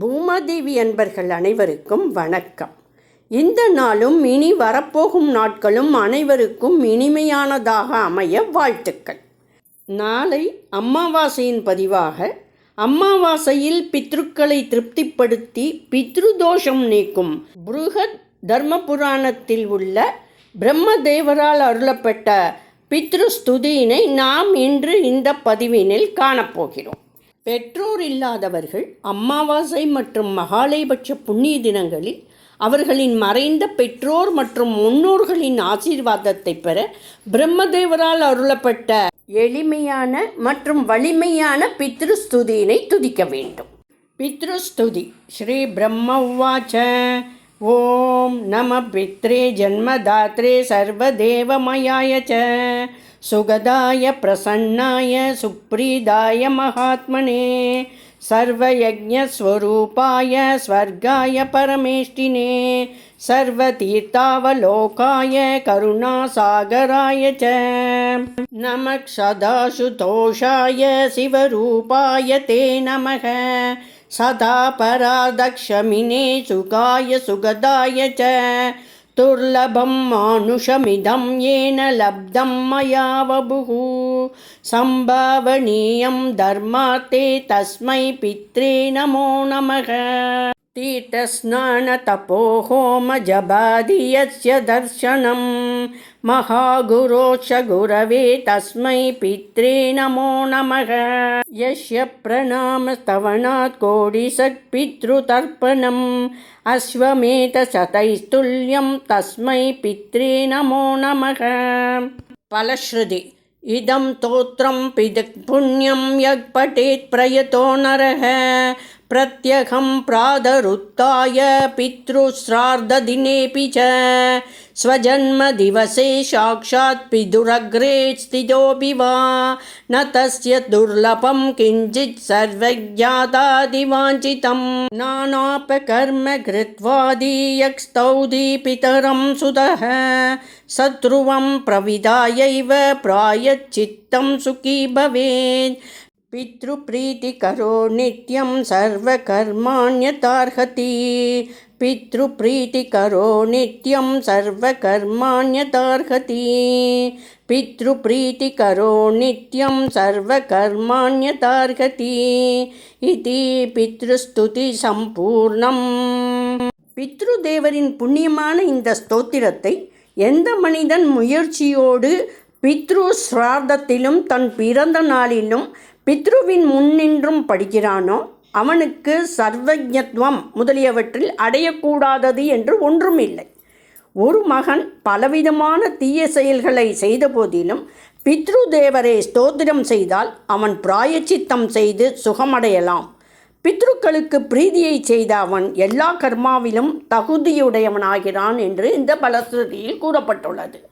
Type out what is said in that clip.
பூமாதேவி அன்பர்கள் அனைவருக்கும் வணக்கம். இந்த நாளும் இனி வரப்போகும் நாட்களும் அனைவருக்கும் இனிமையானதாக அமைய வாழ்த்துக்கள். நாளை அமாவாசையின் பதிவாக அமாவாசையில் பித்ருக்களை திருப்திப்படுத்தி பித்ருதோஷம் நீக்கும் புருகத் தர்ம புராணத்தில் உள்ள பிரம்மதேவரால் அருளப்பட்ட பித்ரு ஸ்துதியினை நாம் இன்று இந்த பதிவினில் காணப்போகிறோம். பெற்றோர் இல்லாதவர்கள் அமாவாசை மற்றும் மகாலயபட்ச புண்ணிய தினங்களில் அவர்களின் மறைந்த பெற்றோர் மற்றும் முன்னோர்களின் ஆசீர்வாதத்தை பெற பிரம்மதேவரால் அருளப்பட்ட எளிமையான மற்றும் வலிமையான பித்ரு ஸ்துதியினை துதிக்க வேண்டும். பித்ருஸ்துதி ஸ்ரீ பிரம்ம உவாச்ச. ஓம் நம பித்ரே ஜன்மதாத்ரே சர்வதேவமயாய सुगदाय प्रसन्नाय सुप्रीदाय महात्मने सर्वयज्ञस्वरूपाय स्वर्गाय परमेष्टिने सर्वतीर्थावलोकाय करुणासागराय च। नमः सदाशुतोषाय शिवरूपाय ते नमः। सदा परादक्षमिने सुखाय सुगदाय च। दुर्लभं मानुषमिदं येन लब्धं मया वपुः सम्भावनीयं धर्मार्थे तस्मै पित्रे नमो नमः तीर्थस्नानतपोहोमजबादि यस्य दर्शनं। महागुरोच्च गुरवे तस्मै पित्रे नमो नमः। यस्य प्रणामस्तवनात् कोडिसत्पितृतर्पणम् अश्वमेधशतैस्तुल्यं तस्मै पित्रे नमो नमः। फलश्रुति इदं स्तोत्रं पिदक् पुण्यं यः पठेत् प्रयतो नरः प्रत्यहं प्रादरुत्थाय पितृश्रार्धदिनेऽपि च स्वजन्मदिवसे साक्षात् पितुरग्रे स्थितोऽपि वा न तस्य दुर्लभं किञ्चित् सर्वज्ञातादिवाञ्छितं। नानापकर्म कृत्वादीयक्स्तौधि पितरं सुतः शत्रुवं प्रविदायैव प्रायच्चित्तं सुखी भवेत् पितृप्रीतिकरो नित्यं सर्वकर्माण्यतार्हति पितृप्रीतिकरो नित्यं सर्वकर्माण्यतार्हति पितृप्रीतिकरो नित्यं सर्वकर्माण्यतार्हति इति பித்ருஸ்துதிசம்பூர்ணம் பித்ருதேவரின் புண்ணியமான இந்த ஸ்தோத்திரத்தை எந்த மனிதன் முயற்சியோடு பித்ரு ஸ்ரார்த்தத்திலும் தன் பிறந்த நாளிலும் பித்ருவின் முன்னின்றும் படிக்கிறானோ அவனுக்கு சர்வஜத்வம் முதலியவற்றில் அடையக்கூடாதது என்று ஒன்றும் இல்லை ஒரு மகன் பலவிதமான தீய செயல்களை செய்த போதிலும் பித்ரு தேவரை ஸ்தோத்திரம் செய்தால் அவன் பிராயச்சித்தம் செய்து சுகமடையலாம். பித்ருக்களுக்கு பிரீதியை செய்த அவன் எல்லா கர்மாவிலும் தகுதியுடையவனாகிறான் என்று இந்த பலஸ்ருதியில் கூறப்பட்டுள்ளது.